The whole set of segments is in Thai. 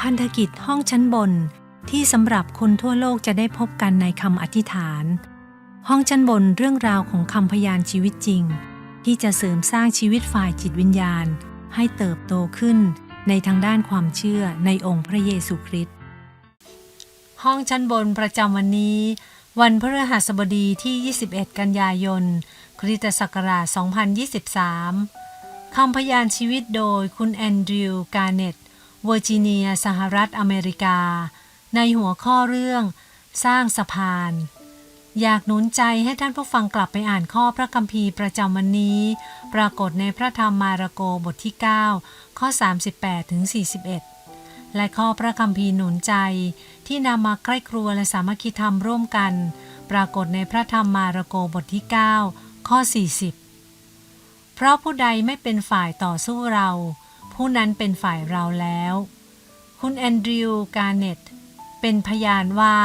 พันธกิจห้องชั้นบนที่สำหรับคนทั่วโลกจะได้พบกันในคำอธิษฐาน ห้องชั้นบนเรื่องราวของคำพยานชีวิตจริง ที่จะเสริมสร้างชีวิตฝ่ายจิตวิญญาณ ให้เติบโตขึ้นในทางด้านความเชื่อในองค์พระเยซูคริสต์ห้องชั้นบนประจำวันนี้ วันพฤหัสบดีที่ 21 กันยายน คริสตศักราช 2023 คำพยานชีวิตโดยคุณแอนดริว การเน็ต เวอร์จิเนีย สหรัฐอเมริกา ในหัวข้อเรื่อง สร้างสะพาน อยากหนุนใจให้ท่านผู้ฟังกลับไปอ่านข้อพระคัมภีร์ประจำวันนี้ ปรากฏในพระธรรมมาระโกบทที่ 9 ข้อ 38ถึง41 และข้อพระคัมภีร์หนุนใจที่นำมาใกล้ครัวและสามัคคีธรรมร่วมกัน ปรากฏในพระธรรมมาระโกบทที่ 9 ข้อ 40 เพราะผู้ใดไม่เป็นฝ่ายต่อสู้เรา ผู้นั้นเป็นฝ่ายเราแล้ว คุณแอนดริวการเนตเป็นพยานว่า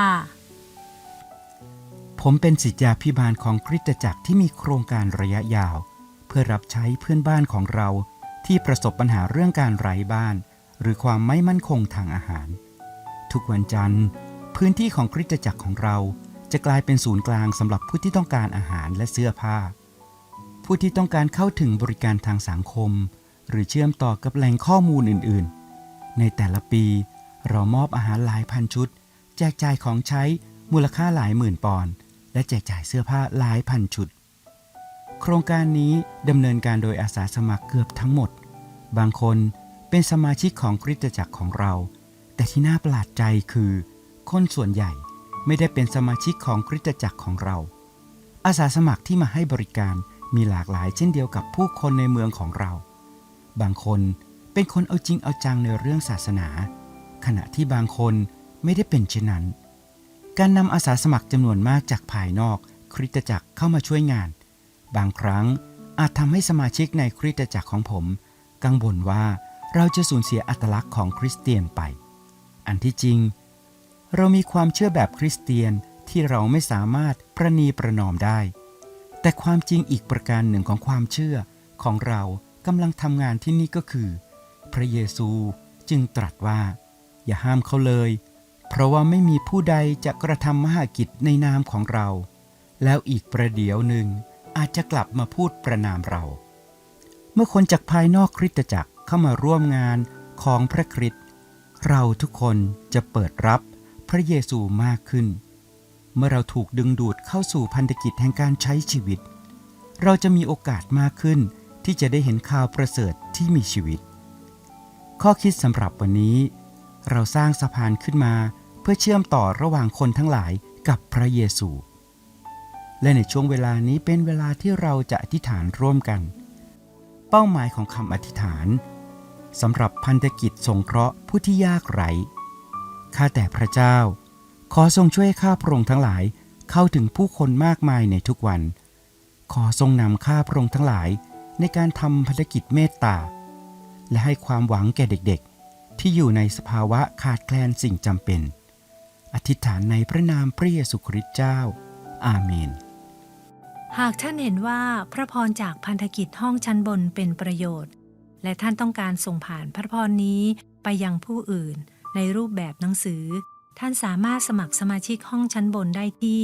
ผมเป็นศิษยาพิบาลของคริสตจักรที่มีโครงการระยะยาว เพื่อรับใช้เพื่อนบ้านของเราที่ประสบปัญหาเรื่องการไร้บ้าน หรือความไม่มั่นคงทางอาหาร ทุกวันจันทร์ พื้นที่ของคริสตจักรของเราจะกลายเป็นศูนย์กลางสำหรับผู้ที่ต้องการอาหารและเสื้อผ้า ผู้ที่ต้องการเข้าถึงบริการทางสังคม หรือเชื่อมต่อกับแหล่งข้อมูลอื่นๆ ในแต่ละปีเรามอบอาหารหลายพันชุด แจกจ่ายของใช้มูลค่าหลายหมื่นปอนด์และแจกจ่ายเสื้อผ้าหลายพันชุด โครงการนี้ดำเนินการโดยอาสาสมัครเกือบทั้งหมด บางคนเป็นสมาชิกของคริสตจักรของเรา แต่ที่น่าประหลาดใจคือ คนส่วนใหญ่ไม่ได้เป็นสมาชิกของคริสตจักรของเรา อาสาสมัครที่มาให้บริการมีหลากหลายเช่นเดียวกับผู้คนในเมืองของเรา บางคนเป็นคนเอาจริงเอาจังในเรื่องศาสนา ขณะที่บางคนไม่ได้เป็นเช่นนั้น การนำอาสาสมัครจำนวนมากจากภายนอกคริสตจักรเข้ามาช่วยงาน บางครั้งอาจทำให้สมาชิกในคริสตจักรของผม กังวลว่าเราจะสูญเสียอัตลักษณ์ของคริสเตียนไป อันที่จริง เรามีความเชื่อแบบคริสเตียนที่เราไม่สามารถประนีประนอมได้ แต่ความจริงอีกประการหนึ่งของความเชื่อของเรา กำลังทำงานที่นี่ก็คือ พระเยซูจึงตรัสว่า อย่าห้ามเขาเลย เพราะว่าไม่มีผู้ใดจะกระทำมหากิจในนามของเรา แล้วอีกประเดี๋ยวหนึ่งอาจจะกลับมาพูดประนามเรา เมื่อคนจากภายนอกคริสตจักรเข้ามาร่วมงานของพระคริสต์เราทุกคนจะเปิดรับพระเยซูมากขึ้น เมื่อเราถูกดึงดูดเข้าสู่พันธกิจแห่งการใช้ชีวิต เราจะมีโอกาสมากขึ้น ที่จะได้เห็นข่าวประเสริฐที่มีชีวิต ข้อคิดสำหรับวันนี้ เราสร้างสะพานขึ้นมาเพื่อเชื่อมต่อระหว่างคนทั้งหลายกับพระเยซู และในช่วงเวลานี้เป็นเวลาที่เราจะอธิษฐานร่วมกัน เป้าหมายของคำอธิษฐานสำหรับพันธกิจสงเคราะห์ผู้ที่ยากไร้ข้าแต่พระเจ้า ขอทรงช่วยข้าพระองค์ทั้งหลายเข้าถึงผู้คนมากมายในทุกวัน ขอทรงนำข้าพระองค์ทั้งหลาย ในการทำภารกิจเมตตา และให้ความหวังแก่เด็กๆ ที่อยู่ในสภาวะขาดแคลนสิ่งจำเป็น อธิษฐานในพระนามพระเยซูคริสต์เจ้า อาเมน หากท่านเห็นว่าพระพรจากพันธกิจห้องชั้นบนเป็นประโยชน์ และท่านต้องการส่งผ่านพระพรนี้ไปยังผู้อื่น ในรูปแบบหนังสือ ท่านสามารถสมัครสมาชิกห้องชั้นบนได้ที่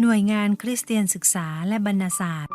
หน่วยงานคริสเตียนศึกษาและบรรณศาสตร์